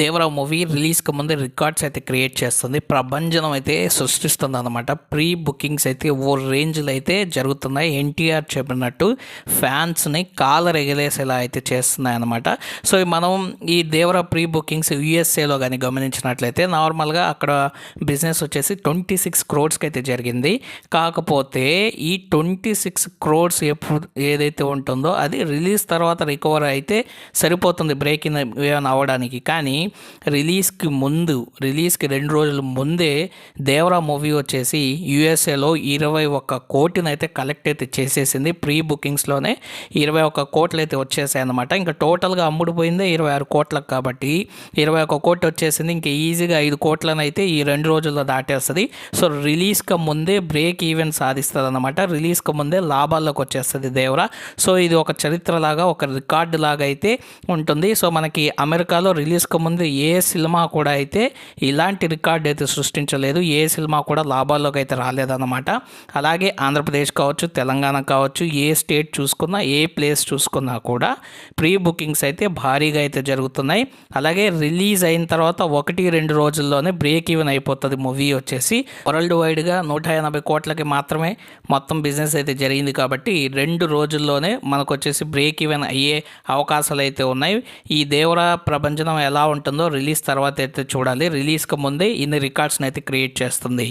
Devarao movie రిలీజ్కి ముందు records అయితే క్రియేట్ చేస్తుంది. ప్రభంజనం అయితే సృష్టిస్తుంది అనమాట ప్రీ బుకింగ్స్ అయితే ఓ రేంజ్లో అయితే జరుగుతున్నాయి. ఎన్టీఆర్ చెప్పినట్టు ఫ్యాన్స్ని కాలర్ ఎగలేసేలా అయితే చేస్తున్నాయి అనమాట సో మనం ఈ దేవరావు ప్రీ బుకింగ్స్ యూఎస్ఏలో కానీ గమనించినట్లయితే నార్మల్గా అక్కడ బిజినెస్ వచ్చేసి ట్వంటీ సిక్స్ క్రోడ్స్కి అయితే జరిగింది. కాకపోతే ఈ ట్వంటీ సిక్స్ క్రోడ్స్ ఎప్పుడు ఏదైతే ఉంటుందో అది రిలీజ్ తర్వాత రికవర్ అయితే సరిపోతుంది. బ్రేక్ ఇన్ ఏమైనా అవ్వడానికి. కానీ రిలీజ్కి ముందు రిలీజ్కి రెండు రోజుల ముందే దేవరా మూవీ వచ్చేసి యూఎస్ఏలో ఇరవై ఒక్క కోటిని అయితే కలెక్ట్ అయితే చేసేసింది. ప్రీ బుకింగ్స్లోనే ఇరవై ఒక్క కోట్లు అయితే వచ్చేసాయి అనమాట ఇంకా టోటల్గా అమ్ముడుపోయిందే ఇరవై ఆరు కోట్లకు కాబట్టి ఇరవై ఒక్క కోటి వచ్చేసింది. ఇంకా ఈజీగా ఐదు కోట్లను అయితే ఈ రెండు రోజుల్లో దాటేస్తుంది. సో రిలీజ్కి ముందే బ్రేక్ ఈవెన్ సాధిస్తుంది అనమాట రిలీజ్కి ముందే లాభాల్లోకి వచ్చేస్తుంది దేవరా. సో ఇది ఒక చరిత్రలాగా ఒక రికార్డు లాగా అయితే ఉంటుంది. సో మనకి అమెరికాలో రిలీజ్కి ముందు ఏ సినిమా కూడా అయితే ఇలాంటి రికార్డ్ అయితే సృష్టించలేదు ఏ సినిమా కూడా లాభాల్లోకి అయితే రాలేదన్నమాట. అలాగే ఆంధ్రప్రదేశ్ కావచ్చు తెలంగాణ కావచ్చు ఏ స్టేట్ చూసుకున్నా ఏ ప్లేస్ చూసుకున్నా కూడా ప్రీ బుకింగ్స్ అయితే భారీగా అయితే జరుగుతున్నాయి. అలాగే రిలీజ్ అయిన తర్వాత ఒకటి రెండు రోజుల్లోనే బ్రేక్ ఈవెన్ అయిపోతుంది మూవీ వచ్చేసి. వరల్డ్ వైడ్గా నూట ఎనభై కోట్లకి మాత్రమే మొత్తం బిజినెస్ అయితే జరిగింది కాబట్టి రెండు రోజుల్లోనే మనకు వచ్చేసి బ్రేక్ ఈవెన్ అయ్యే అవకాశాలు అయితే ఉన్నాయి. ఈ దేవరా ప్రభంజనం ఎలా ఉంటుందో రిలీజ్ తర్వాత అయితే చూడాలి. రిలీజ్కి ముందే ఇన్ని రికార్డ్స్ని అయితే క్రియేట్ చేస్తుంది.